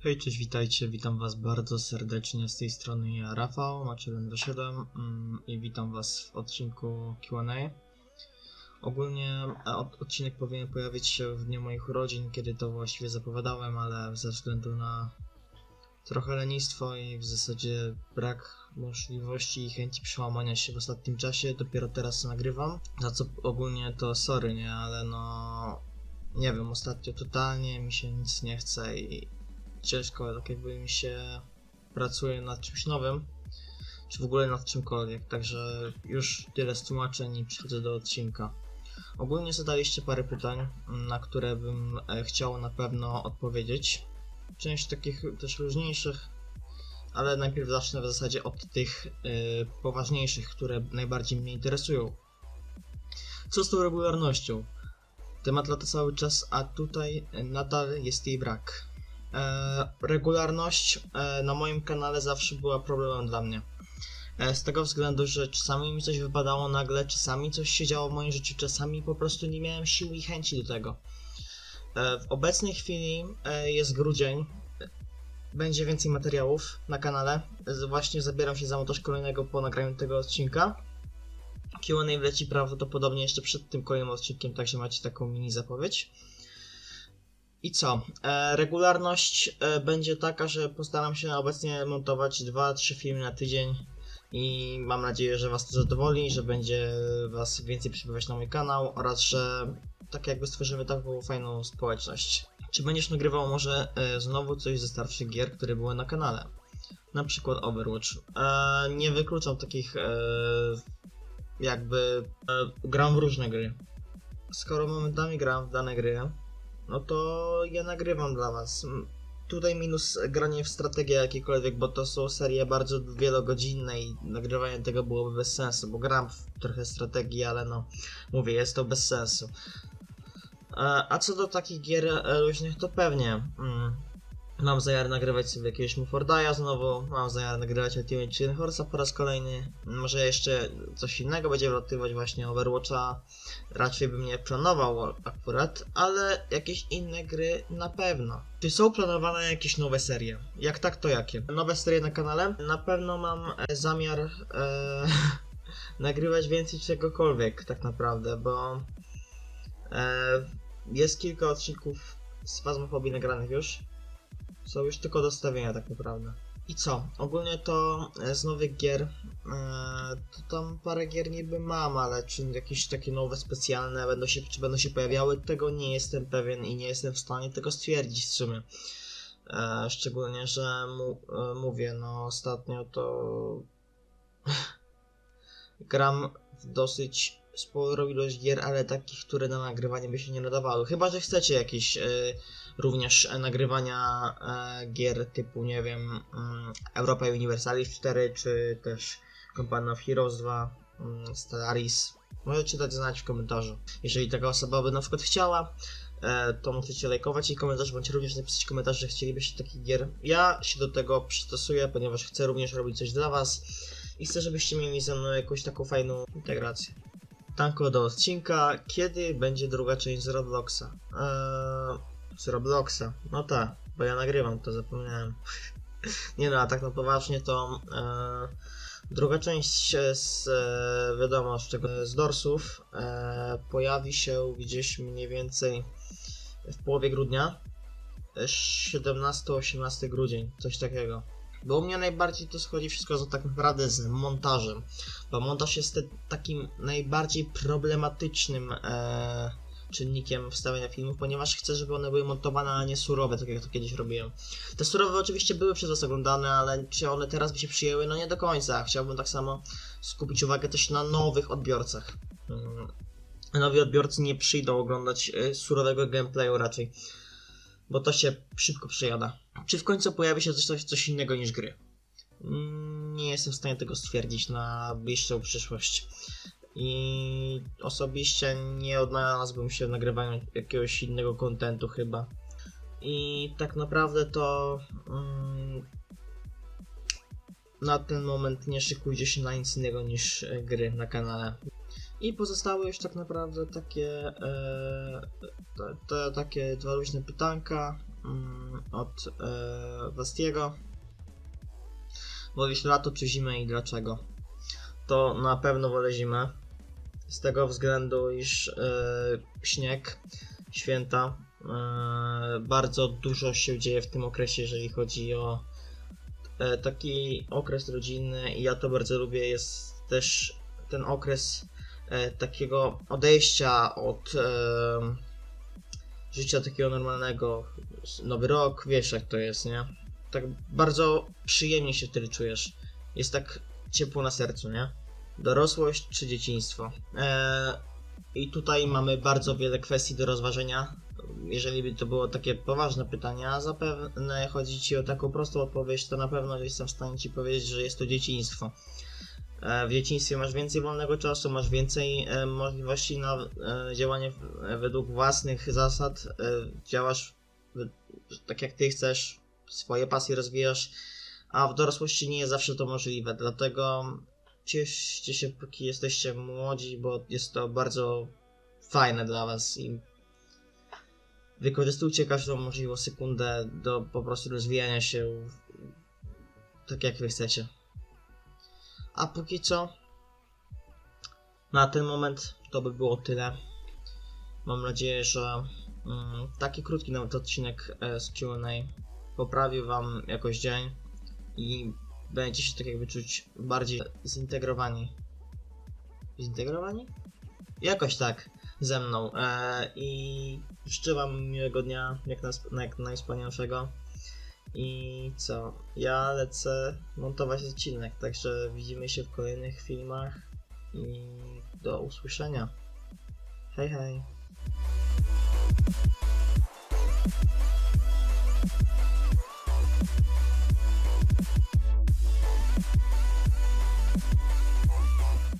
Hej, cześć, witajcie, witam was bardzo serdecznie z tej strony ja, Rafał, macie 27 mm, i witam was w odcinku Q&A. Ogólnie e, od, odcinek powinien pojawić się w dniu moich urodzin, kiedy to właściwie zapowiadałem, ale ze względu na trochę lenistwo i w zasadzie brak możliwości i chęci przełamania się w ostatnim czasie, dopiero teraz nagrywam, za co ogólnie to sorry, nie, ale no... Nie wiem, ostatnio totalnie mi się nic nie chce i ciężko, tak jakby mi się pracuje nad czymś nowym, czy w ogóle nad czymkolwiek, także już tyle z tłumaczeń i przechodzę do odcinka. Ogólnie zadaliście parę pytań, na które bym e, chciał na pewno odpowiedzieć. Część takich też luźniejszych, ale najpierw zacznę w zasadzie od tych e, poważniejszych, które najbardziej mnie interesują. Co z tą regularnością? Temat lata cały czas, a tutaj nadal jest jej brak. E, regularność e, na moim kanale zawsze była problemem dla mnie. E, z tego względu, że czasami mi coś wypadało nagle, czasami coś się działo w moim życiu, czasami po prostu nie miałem siły i chęci do tego. W obecnej chwili jest grudzień. Będzie więcej materiałów na kanale. Właśnie zabieram się za montaż kolejnego po nagraniu tego odcinka. Q&A wleci prawdopodobnie jeszcze przed tym kolejnym odcinkiem, także macie taką mini zapowiedź. I co? E, regularność e, będzie taka, że postaram się obecnie montować 2-3 filmy na tydzień i mam nadzieję, że Was to zadowoli, że będzie Was więcej przybywać na mój kanał oraz, że tak jakby stworzymy taką fajną społeczność. Czy będziesz nagrywał może e, znowu coś ze starszych gier, które były na kanale? Na przykład Overwatch. Nie wykluczam takich jakby gram w różne gry. Skoro momentami gram w dane gry, no to ja nagrywam dla was. Tutaj minus granie w strategię jakiekolwiek, bo to są serie bardzo wielogodzinne i nagrywanie tego byłoby bez sensu, bo gram w trochę strategii, ale no, mówię, jest to bez sensu. E, A co do takich gier e, luźnych, to pewnie. Mm, Mam zamiar nagrywać sobie jakiegoś Mufordaya znowu, mam zamiar nagrywać Ultimate Chicken Horse'a po raz kolejny. Może jeszcze coś innego będzie wlatywać właśnie Overwatcha. Raczej bym nie planował akurat, ale jakieś inne gry na pewno. Czy są planowane jakieś nowe serie? Jak tak, to jakie? Nowe serie na kanale? Na pewno mam e, zamiar e, nagrywać więcej czegokolwiek tak naprawdę, bo e, jest kilka odcinków z Phasmophobia nagranych już. Są już tylko do stawienia tak naprawdę. I co? Ogólnie to e, z nowych gier, e, to tam parę gier niby mam, ale czy jakieś takie nowe, specjalne będą się, czy będą się pojawiały, tego nie jestem pewien i nie jestem w stanie tego stwierdzić w sumie. E, szczególnie, że mu, mówię, no ostatnio to gram w dosyć sporą ilość gier, ale takich, które na nagrywanie by się nie nadawały. Chyba, że chcecie jakieś również e, nagrywania e, gier typu, nie wiem, mm, Europa Universalis 4, czy też Company of Heroes 2, mm, Stellaris. Możecie dać znać w komentarzu. Jeżeli taka osoba by na przykład chciała, e, to możecie lajkować jej komentarz, bądź również napisać komentarz, że chcielibyście takich gier. Ja się do tego przystosuję, ponieważ chcę również robić coś dla was i chcę, żebyście mieli ze mną jakąś taką fajną integrację. Tanko do odcinka. Kiedy będzie druga część z Robloxa? Eee, z Robloxa. No tak, bo ja nagrywam, to zapomniałem. Nie no, a tak na poważnie to e, druga część z, e, wiadomo, z, czego, z Dorsów e, pojawi się gdzieś mniej więcej w połowie grudnia. E, 17-18 grudzień, coś takiego. Bo u mnie najbardziej to schodzi wszystko za tak naprawdę z montażem. Bo montaż jest takim najbardziej problematycznym e, czynnikiem wstawiania filmów, ponieważ chcę, żeby one były montowane, a nie surowe, tak jak to kiedyś robiłem. Te surowe oczywiście były przez Was oglądane, ale czy one teraz by się przyjęły? No nie do końca. Chciałbym tak samo skupić uwagę też na nowych odbiorcach. Mm, Nowi odbiorcy nie przyjdą oglądać e, surowego gameplayu raczej, bo to się szybko przejada. Czy w końcu pojawi się coś, coś, coś innego niż gry? Mm, Nie jestem w stanie tego stwierdzić na bliższą przyszłość. I osobiście nie odnalazłbym się w nagrywaniu jakiegoś innego kontentu chyba. I tak naprawdę to mm, na ten moment nie szykujcie się na nic innego niż e, gry na kanale. I pozostały już tak naprawdę takie, e, te, te, takie dwa luźne pytanka. mm, od e, Wastiego. Wolisz lato czy zimę i dlaczego? To na pewno wolę zimę. Z tego względu, iż e, śnieg, święta, e, bardzo dużo się dzieje w tym okresie, jeżeli chodzi o e, taki okres rodzinny i ja to bardzo lubię. Jest też ten okres e, takiego odejścia od e, życia takiego normalnego. Nowy rok, wiesz jak to jest, nie? Tak bardzo przyjemnie się wtedy czujesz. Jest tak ciepło na sercu, nie? Dorosłość czy dzieciństwo? Eee, I tutaj mamy bardzo wiele kwestii do rozważenia. Jeżeli by to było takie poważne pytanie, a zapewne chodzi ci o taką prostą odpowiedź, to na pewno jestem w stanie ci powiedzieć, że jest to dzieciństwo. E, W dzieciństwie masz więcej wolnego czasu, masz więcej e, możliwości na e, działanie według własnych zasad, działasz tak jak ty chcesz, swoje pasje rozwijasz, a w dorosłości nie jest zawsze to możliwe, dlatego cieszcie się póki jesteście młodzi, bo jest to bardzo fajne dla was i wykorzystujcie każdą możliwą sekundę do po prostu rozwijania się tak jak wy chcecie. A póki co, na ten moment to by było tyle. Mam nadzieję, że mm, taki krótki nawet odcinek e, z QA poprawił Wam jakoś dzień i będziecie się tak jakby czuć bardziej zintegrowani. Zintegrowani? Jakoś tak ze mną. E, I życzę Wam miłego dnia, jak, nas, jak najwspanialszego. I co? Ja lecę montować odcinek, także widzimy się w kolejnych filmach i do usłyszenia. Hej hej.